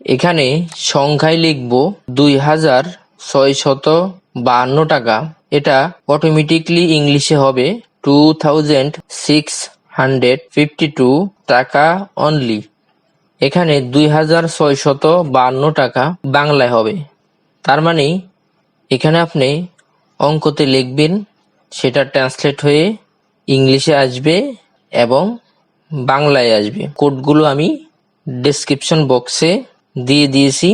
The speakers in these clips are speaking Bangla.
এখানে সংখ্যায় লিখব দুই হাজার ছয়শত বাহান্ন টাকা। এটা অটোমেটিকলি ইংলিশে হবে two thousand six hundred fifty two টাকা অনলি এখানে দুই হাজার ছয়শত বাহান্ন টাকা বাংলায় হবে। তার মানে এখানে আপনি অঙ্কতে লিখবেন, সেটা ট্রান্সলেট হয়ে ইংলিশে আসবে এবং বাংলায় আসবে। কোডগুলো আমি ডেসক্রিপশন বক্সে দিয়ে দিয়েছি,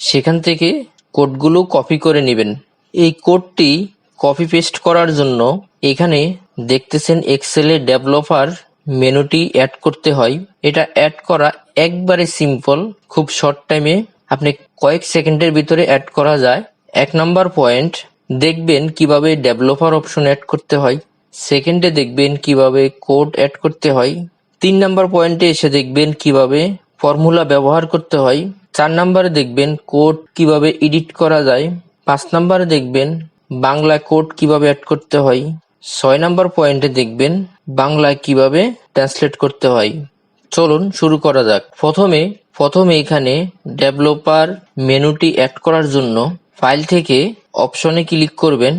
সেখান থেকে কোডগুলো কপি করে নেবেন। এই কোডটি কপি পেস্ট করার জন্য এখানে দেখতেছেন এক্সেলে ডেভেলপার মেনুটি অ্যাড করতে হয়। এটা অ্যাড করা একবারে সিম্পল, খুব শর্ট টাইমে। আপনি কয়েক সেকেন্ডের ভিতরে অ্যাড করা যায়। এক নাম্বার পয়েন্ট, দেখবেন কীভাবে ডেভেলপার অপশন অ্যাড করতে হয়। সেকেন্ডে দেখবেন কীভাবে কোড অ্যাড করতে হয়। তিন নাম্বার পয়েন্টে এসে দেখবেন কীভাবে ফর্মুলা ব্যবহার করতে হয়। চার নাম্বারে দেখবেন কোড কীভাবে এডিট করা যায়। পাঁচ নাম্বারে দেখবেন বাংলা কোড কীভাবে অ্যাড করতে হয়। ছয় নাম্বার পয়েন্টে দেখবেন বাংলায় কীভাবে ট্রান্সলেট করতে হয়। চলুন শুরু করা যাক। প্রথমে প্রথমে এখানে ডেভেলপার মেনুটি অ্যাড করার জন্য ফাইল থেকে অপশনে ক্লিক করবেন।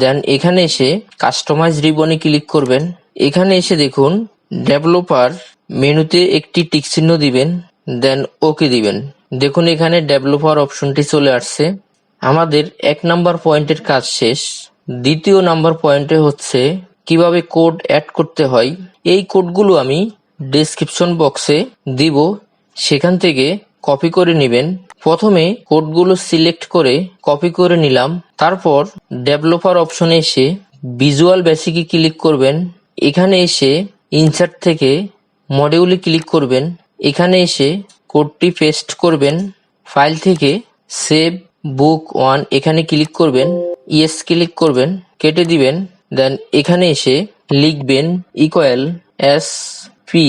দেন এখানে এসে কাস্টমাইজ রিবনে ক্লিক করবেন। এখানে এসে দেখুন ডেভেলপার মেনুতে একটি টিক চিহ্ন দিবেন, দেন ওকে দিবেন। দেখুন এখানে ডেভেলপার অপশনটি চলে আসছে। আমাদের এক নাম্বার পয়েন্টের কাজ শেষ। দ্বিতীয় নাম্বার পয়েন্টে হচ্ছে কীভাবে কোড অ্যাড করতে হয়। এই কোডগুলো আমি ডেসক্রিপশন বক্সে দিব। সেখান থেকে কপি করে নেবেন। প্রথমে কোডগুলো সিলেক্ট করে কপি করে নিলাম। তারপর ডেভেলপার অপশনে এসে ভিজুয়াল বেসিকে ক্লিক করবেন। এখানে এসে ইনসার্ট থেকে মডিউলে ক্লিক করবেন। এখানে এসে কোডটি পেস্ট করবেন। ফাইল থেকে সেভ বুক ওয়ান এখানে ক্লিক করবেন। ইয়েস ক্লিক করবেন। কেটে দিবেন। দেন এখানে এসে লিখবেন ইকুয়াল এস পি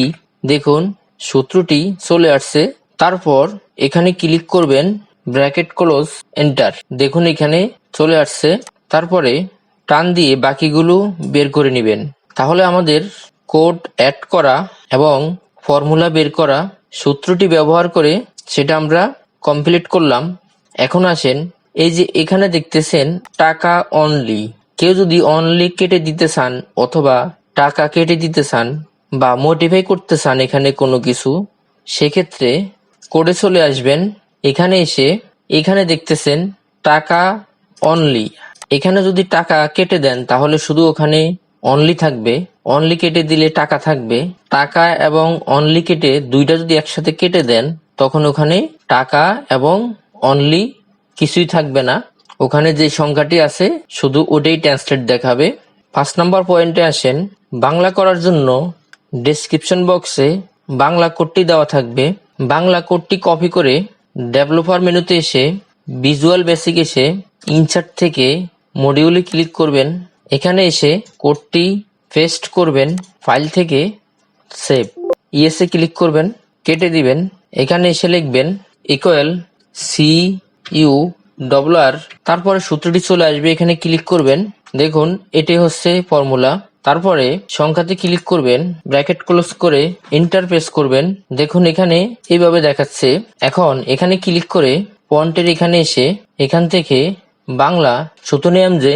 দেখুন, সূত্রটি চলে আসছে। তারপর এখানে ক্লিক করবেন ব্র্যাকেট ক্লোজ এন্টার দেখুন, এখানে চলে আসছে। তারপরে টান দিয়ে বাকিগুলো বের করে নেবেন। তাহলে আমাদের কোড অ্যাড করা এবং ফর্মুলা বের করা সূত্রটি ব্যবহার করে সেটা আমরা কমপ্লিট করলাম। এখন আসেন, এই যে এখানে দেখতেছেন টাকা অনলি কেউ যদি অনলি কেটে দিতে চান অথবা টাকা কেটে দিতে চান বা মোটিফাই করতে চান এখানে কোনো কিছু, সেক্ষেত্রে কোডে চলে আসবেন। এখানে এসে এখানে দেখতেছেন টাকা অনলি এখানে যদি টাকা কেটে দেন তাহলে শুধু ওখানে অনলি থাকবে অনলি কেটে দিলে টাকা থাকবে। টাকা এবং অনলি কেটে দুইটা যদি একসাথে কেটে দেন, তখন ওখানে টাকা এবং অনলি কিছুই থাকবে না। ওখানে যে সংখ্যাটি আছে, শুধু ওটাই ট্রান্সলেট দেখাবে। পাঁচ নাম্বার পয়েন্টে আসেন, বাংলা করার জন্য ডেসক্রিপশন বক্সে বাংলা কোডটি দেওয়া থাকবে। বাংলা কোডটি কপি করে ডেভেলপার মেনুতে এসে ভিজুয়াল বেসিক এসে ইনসার্ট থেকে মডিউলে ক্লিক করবেন। এখানে এসে কোডটি পেস্ট করবেন, ফাইল থেকে সেভ। ইয়েসে ক্লিক করবেন, কেটে দিবেন। এখানে এসে লিখবেন equal C U double R. তারপরে সূত্রটি চলে আসবে, এখানে ক্লিক করবেন। দেখুন, এটি হচ্ছে ফর্মুলা। তারপরে সংখ্যাতে ক্লিক করবেন, ব্র্যাকেট ক্লোজ করে ইন্টার প্রেস করবেন। দেখুন, এখানে এইভাবে দেখাচ্ছে। এখন এখানে ক্লিক করে পয়েন্টের এখানে এসে এখান থেকে বাংলা সুতনিয়াম যে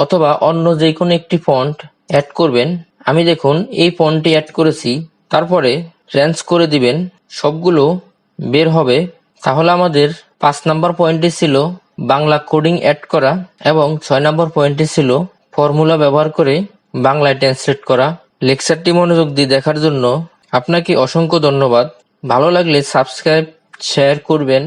অথবা অন্য যে কোনো একটি ফন্ট অ্যাড করবেন। আমি দেখুন, এই ফন্টটি অ্যাড করেছি। তারপরে রেঞ্জ করে দিবেন। সবগুলো বের হবে। তাহলে আমাদের পাঁচ নাম্বার পয়েন্টটি ছিল বাংলা কোডিং অ্যাড করা এবং ছয় নাম্বার পয়েন্টটি ছিল ফর্মুলা ব্যবহার করে বাংলায় ট্রান্সলেট করা। লেকচারটি মনোযোগ দিয়ে দেখার জন্য আপনাকে অসংখ্য ধন্যবাদ। ভালো লাগলে সাবস্ক্রাইব শেয়ার করবেন।